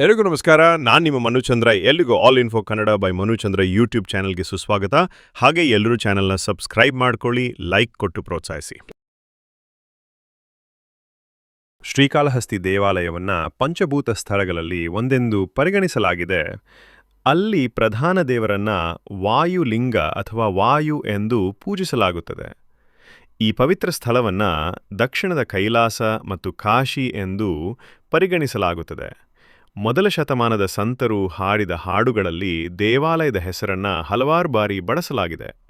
ಎಲ್ರಿಗೂ ನಮಸ್ಕಾರ. ನಾನು ನಿಮ್ಮ ಮನುಚಂದ್ರ. ಎಲ್ಲಿಗೂ all info Kannada by Manuchandra YouTube ಚಾನಲ್ಗೆ ಸುಸ್ವಾಗತ. ಹಾಗೆ ಎಲ್ಲರೂ ಚಾನೆಲ್ನ ಸಬ್ಸ್ಕ್ರೈಬ್ ಮಾಡ್ಕೊಳ್ಳಿ ಲೈಕ್ ಕೊಟ್ಟು ಪ್ರೋತ್ಸಾಹಿಸಿ. ಶ್ರೀಕಾಳಹಸ್ತಿ ದೇವಾಲಯವನ್ನ ಪಂಚಭೂತ ಸ್ಥಳಗಳಲ್ಲಿ ಒಂದೆಂದು ಪರಿಗಣಿಸಲಾಗಿದೆ. ಅಲ್ಲಿ ಪ್ರಧಾನ ದೇವರನ್ನ ವಾಯುಲಿಂಗ ಅಥವಾ ವಾಯು ಎಂದು ಪೂಜಿಸಲಾಗುತ್ತದೆ. ಈ ಪವಿತ್ರ ಸ್ಥಳವನ್ನ ದಕ್ಷಿಣದ ಕೈಲಾಸ ಮತ್ತು ಕಾಶಿ ಎಂದು ಪರಿಗಣಿಸಲಾಗುತ್ತದೆ. ಮೊದಲ ಶತಮಾನದ ಸಂತರು ಹಾಡಿದ ಹಾಡುಗಳಲ್ಲಿ ದೇವಾಲಯದ ಹೆಸರನ್ನ ಹಲವಾರು ಬಾರಿ ಬಳಸಲಾಗಿದೆ.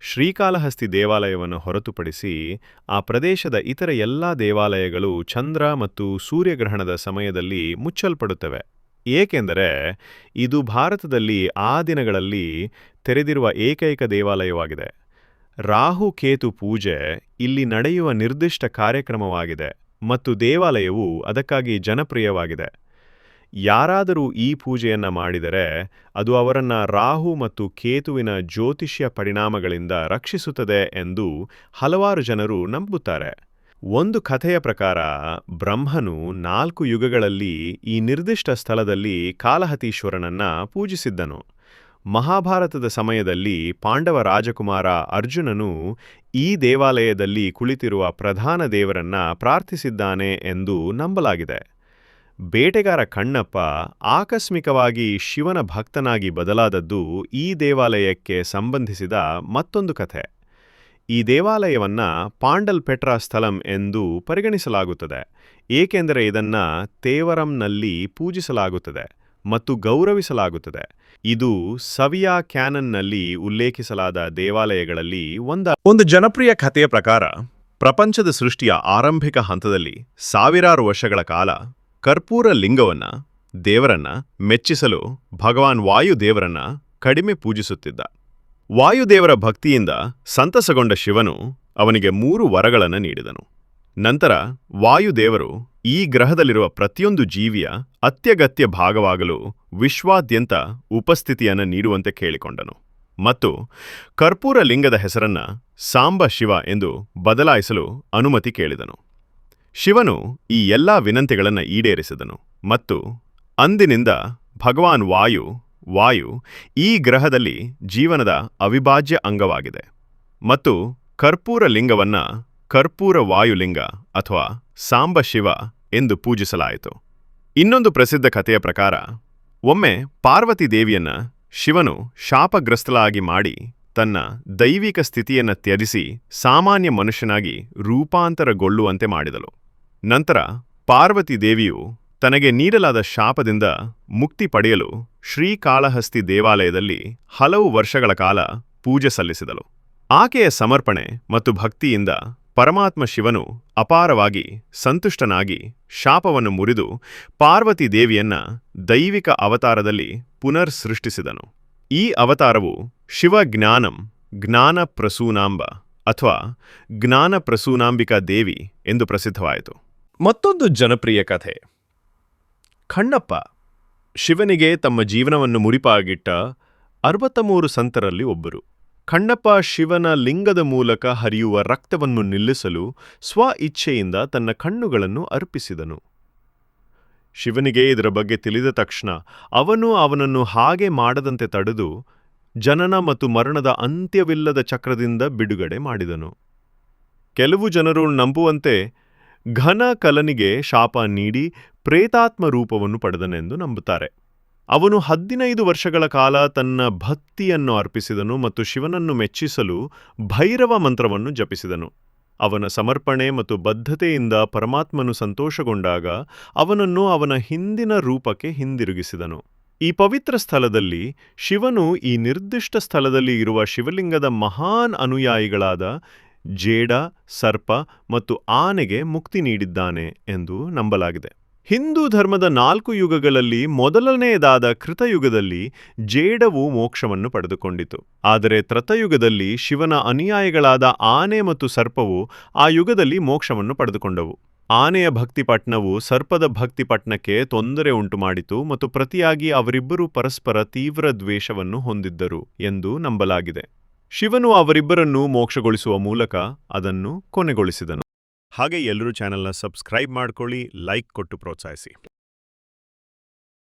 ಶ್ರೀಕಾಲಹಸ್ತಿ ದೇವಾಲಯವನ್ನು ಹೊರತುಪಡಿಸಿ ಆ ಪ್ರದೇಶದ ಇತರ ಎಲ್ಲಾ ದೇವಾಲಯಗಳು ಚಂದ್ರ ಮತ್ತು ಸೂರ್ಯಗ್ರಹಣದ ಸಮಯದಲ್ಲಿ ಮುಚ್ಚಲ್ಪಡುತ್ತವೆ. ಏಕೆಂದರೆ ಇದು ಭಾರತದಲ್ಲಿ ಆ ದಿನಗಳಲ್ಲಿ ತೆರೆದಿರುವ ಏಕೈಕ ದೇವಾಲಯವಾಗಿದೆ. ರಾಹು ಕೇತು ಪೂಜೆ ಇಲ್ಲಿ ನಡೆಯುವ ನಿರ್ದಿಷ್ಟ ಕಾರ್ಯಕ್ರಮವಾಗಿದೆ ಮತ್ತು ದೇವಾಲಯವು ಅದಕ್ಕಾಗಿ ಜನಪ್ರಿಯವಾಗಿದೆ. ಯಾರಾದರೂ ಈ ಪೂಜೆಯನ್ನು ಮಾಡಿದರೆ ಅದು ಅವರನ್ನ ರಾಹು ಮತ್ತು ಕೇತುವಿನ ಜ್ಯೋತಿಷ್ಯ ಪರಿಣಾಮಗಳಿಂದ ರಕ್ಷಿಸುತ್ತದೆ ಎಂದು ಹಲವಾರು ಜನರು ನಂಬುತ್ತಾರೆ. ಒಂದು ಕಥೆಯ ಪ್ರಕಾರ ಬ್ರಹ್ಮನು ನಾಲ್ಕು ಯುಗಗಳಲ್ಲಿ ಈ ನಿರ್ದಿಷ್ಟ ಸ್ಥಳದಲ್ಲಿ ಕಾಲಹತೀಶ್ವರನನ್ನ ಪೂಜಿಸಿದ್ದನು. ಮಹಾಭಾರತದ ಸಮಯದಲ್ಲಿ ಪಾಂಡವ ರಾಜಕುಮಾರ ಅರ್ಜುನನು ಈ ದೇವಾಲಯದಲ್ಲಿ ಕುಳಿತಿರುವ ಪ್ರಧಾನ ದೇವರನ್ನ ಪ್ರಾರ್ಥಿಸಿದ್ದಾನೆ ಎಂದು ನಂಬಲಾಗಿದೆ. ಬೇಟೆಗಾರ ಕಣ್ಣಪ್ಪ ಆಕಸ್ಮಿಕವಾಗಿ ಶಿವನ ಭಕ್ತನಾಗಿ ಬದಲಾದದ್ದು ಈ ದೇವಾಲಯಕ್ಕೆ ಸಂಬಂಧಿಸಿದ ಮತ್ತೊಂದು ಕಥೆ. ಈ ದೇವಾಲಯವನ್ನ ಪಾಂಡಲ್ ಪೆಟ್ರಾ ಸ್ಥಲಂ ಎಂದು ಪರಿಗಣಿಸಲಾಗುತ್ತದೆ, ಏಕೆಂದರೆ ಇದನ್ನ ತೇವರಂನಲ್ಲಿ ಪೂಜಿಸಲಾಗುತ್ತದೆ ಮತ್ತು ಗೌರವಿಸಲಾಗುತ್ತದೆ. ಇದು ಸವಿಯಾ ಕ್ಯಾನನ್ನಲ್ಲಿ ಉಲ್ಲೇಖಿಸಲಾದ ದೇವಾಲಯಗಳಲ್ಲಿ ಒಂದ, ಒಂದು ಜನಪ್ರಿಯ ಕಥೆಯ ಪ್ರಕಾರ, ಪ್ರಪಂಚದ ಸೃಷ್ಟಿಯ ಆರಂಭಿಕ ಹಂತದಲ್ಲಿ ಸಾವಿರಾರು ವರ್ಷಗಳ ಕಾಲ ಕರ್ಪೂರ ಲಿಂಗವನ್ನ, ದೇವರನ್ನ ಮೆಚ್ಚಿಸಲು ಭಗವಾನ್ ವಾಯುದೇವರನ್ನ ಕಡಿಮೆ ಪೂಜಿಸುತ್ತಿದ್ದ. ವಾಯುದೇವರ ಭಕ್ತಿಯಿಂದ ಸಂತಸಗೊಂಡ ಶಿವನು ಅವನಿಗೆ ಮೂರು ವರಗಳನ್ನು ನೀಡಿದನು. ನಂತರ ವಾಯುದೇವರು ಈ ಗ್ರಹದಲ್ಲಿರುವ ಪ್ರತಿಯೊಂದು ಜೀವಿಯ ಅತ್ಯಗತ್ಯ ಭಾಗವಾಗಲು ವಿಶ್ವಾದ್ಯಂತ ಉಪಸ್ಥಿತಿಯನ್ನು ನೀಡುವಂತೆ ಕೇಳಿಕೊಂಡನು ಮತ್ತು ಕರ್ಪೂರ ಲಿಂಗದ ಹೆಸರನ್ನ ಸಾಂಬ ಶಿವ ಎಂದು ಬದಲಾಯಿಸಲು ಅನುಮತಿ ಕೇಳಿದನು. ಶಿವನು ಈ ಎಲ್ಲಾ ವಿನಂತಿಗಳನ್ನು ಈಡೇರಿಸಿದನು ಮತ್ತು ಅಂದಿನಿಂದ ಭಗವಾನ್ ವಾಯು ವಾಯು ಈ ಗ್ರಹದಲ್ಲಿ ಜೀವನದ ಅವಿಭಾಜ್ಯ ಅಂಗವಾಗಿದೆ ಮತ್ತು ಕರ್ಪೂರ ಲಿಂಗವನ್ನ ಕರ್ಪೂರ ವಾಯುಲಿಂಗ ಅಥವಾ ಸಾಂಬ ಶಿವ ಎಂದು ಪೂಜಿಸಲಾಯಿತು. ಇನ್ನೊಂದು ಪ್ರಸಿದ್ಧ ಕಥೆಯ ಪ್ರಕಾರ, ಒಮ್ಮೆ ಪಾರ್ವತಿ ದೇವಿಯನ್ನ ಶಿವನು ಶಾಪಗ್ರಸ್ತಲಾಗಿ ಮಾಡಿ ತನ್ನ ದೈವಿಕ ಸ್ಥಿತಿಯನ್ನು ತ್ಯಜಿಸಿ ಸಾಮಾನ್ಯ ಮನುಷ್ಯನಾಗಿ ರೂಪಾಂತರಗೊಳ್ಳುವಂತೆ ಮಾಡಿದಳು. ನಂತರ ಪಾರ್ವತಿ ದೇವಿಯು ತನಗೆ ನೀಡಲಾದ ಶಾಪದಿಂದ ಮುಕ್ತಿ ಪಡೆಯಲು ಶ್ರೀಕಾಳಹಸ್ತಿ ದೇವಾಲಯದಲ್ಲಿ ಹಲವು ವರ್ಷಗಳ ಕಾಲ ಪೂಜೆ ಸಲ್ಲಿಸಿದಳು. ಆಕೆಯ ಸಮರ್ಪಣೆ ಮತ್ತು ಭಕ್ತಿಯಿಂದ ಪರಮಾತ್ಮ ಶಿವನು ಅಪಾರವಾಗಿ ಸಂತುಷ್ಟನಾಗಿ ಶಾಪವನ್ನು ಮುರಿದು ಪಾರ್ವತಿ ದೇವಿಯನ್ನ ದೈವಿಕ ಅವತಾರದಲ್ಲಿ ಪುನರ್ ಸೃಷ್ಟಿಸಿದನು. ಈ ಅವತಾರವು ಶಿವಜ್ಞಾನಂ ಜ್ಞಾನ ಅಥವಾ ಜ್ಞಾನ ಪ್ರಸೂನಾಂಬಿಕಾ ದೇವಿ ಎಂದು ಪ್ರಸಿದ್ಧವಾಯಿತು. ಮತ್ತೊಂದು ಜನಪ್ರಿಯ ಕಥೆ. ಖಣ್ಣಪ್ಪ, ಶಿವನಿಗೆ ತಮ್ಮ ಜೀವನವನ್ನು ಮುರಿಪಾಗಿಟ್ಟ ಅರವತ್ತ ಮೂರು ಸಂತರಲ್ಲಿ ಒಬ್ಬರು. ಖಣ್ಣಪ್ಪ ಶಿವನ ಲಿಂಗದ ಮೂಲಕ ಹರಿಯುವ ರಕ್ತವನ್ನು ನಿಲ್ಲಿಸಲು ಸ್ವ ಇಚ್ಛೆಯಿಂದ ತನ್ನ ಕಣ್ಣುಗಳನ್ನು ಅರ್ಪಿಸಿದನು. ಶಿವನಿಗೆ ಇದರ ಬಗ್ಗೆ ತಿಳಿದ ತಕ್ಷಣ ಅವನು ಅವನನ್ನು ಹಾಗೆ ಮಾಡದಂತೆ ತಡೆದು ಜನನ ಮತ್ತು ಮರಣದ ಅಂತ್ಯವಿಲ್ಲದ ಚಕ್ರದಿಂದ ಬಿಡುಗಡೆ ಮಾಡಿದನು. ಕೆಲವು ಜನರು ನಂಬುವಂತೆ ಘನ ಕಲನಿಗೆ ಶಾಪ ನೀಡಿ ಪ್ರೇತಾತ್ಮ ರೂಪವನ್ನು ಪಡೆದನೆಂದು ನಂಬುತ್ತಾರೆ. ಅವನು ಹದಿನೈದು ವರ್ಷಗಳ ಕಾಲ ತನ್ನ ಭಕ್ತಿಯನ್ನು ಅರ್ಪಿಸಿದನು ಮತ್ತು ಶಿವನನ್ನು ಮೆಚ್ಚಿಸಲು ಭೈರವ ಮಂತ್ರವನ್ನು ಜಪಿಸಿದನು. ಅವನ ಸಮರ್ಪಣೆ ಮತ್ತು ಬದ್ಧತೆಯಿಂದ ಪರಮಾತ್ಮನು ಸಂತೋಷಗೊಂಡಾಗ ಅವನನ್ನು ಅವನ ಹಿಂದಿನ ರೂಪಕ್ಕೆ ಹಿಂದಿರುಗಿಸಿದನು. ಈ ಪವಿತ್ರ ಸ್ಥಳದಲ್ಲಿ ಶಿವನು ಈ ನಿರ್ದಿಷ್ಟ ಸ್ಥಳದಲ್ಲಿ ಇರುವ ಶಿವಲಿಂಗದ ಮಹಾನ್ ಅನುಯಾಯಿಗಳಾದ ಜೇಡ, ಸರ್ಪ ಮತ್ತು ಆನೆಗೆ ಮುಕ್ತಿ ನೀಡಿದ್ದಾನೆ ಎಂದು ನಂಬಲಾಗಿದೆ. ಹಿಂದೂ ಧರ್ಮದ ನಾಲ್ಕು ಯುಗಗಳಲ್ಲಿ ಮೊದಲನೆಯದಾದ ಕೃತಯುಗದಲ್ಲಿ ಜೇಡವು ಮೋಕ್ಷವನ್ನು ಪಡೆದುಕೊಂಡಿತು. ಆದರೆ ತ್ರತಯುಗದಲ್ಲಿ ಶಿವನ ಅನುಯಾಯಿಗಳಾದ ಆನೆ ಮತ್ತು ಸರ್ಪವು ಆ ಯುಗದಲ್ಲಿ ಮೋಕ್ಷವನ್ನು ಪಡೆದುಕೊಂಡವು. ಆನೆಯ ಭಕ್ತಿಪಟ್ನವು ಸರ್ಪದ ಭಕ್ತಿಪಟ್ನಕ್ಕೆ ತೊಂದರೆ ಉಂಟುಮಾಡಿತು ಮತ್ತು ಪ್ರತಿಯಾಗಿ ಅವರಿಬ್ಬರೂ ಪರಸ್ಪರ ತೀವ್ರ ದ್ವೇಷವನ್ನು ಹೊಂದಿದ್ದರು ಎಂದು ನಂಬಲಾಗಿದೆ. ಶಿವನು ಅವರಿಬ್ಬರನ್ನು ಮೋಕ್ಷಗೊಳಿಸುವ ಮೂಲಕ ಅದನ್ನು ಕೊನೆಗೊಳಿಸಿದನು. ಹಾಗೆ ಎಲ್ಲರೂ ಚಾನೆಲ್ನ ಸಬ್ಸ್ಕ್ರೈಬ್ ಮಾಡ್ಕೊಳ್ಳಿ ಲೈಕ್ ಕೊಟ್ಟು ಪ್ರೋತ್ಸಾಹಿಸಿ.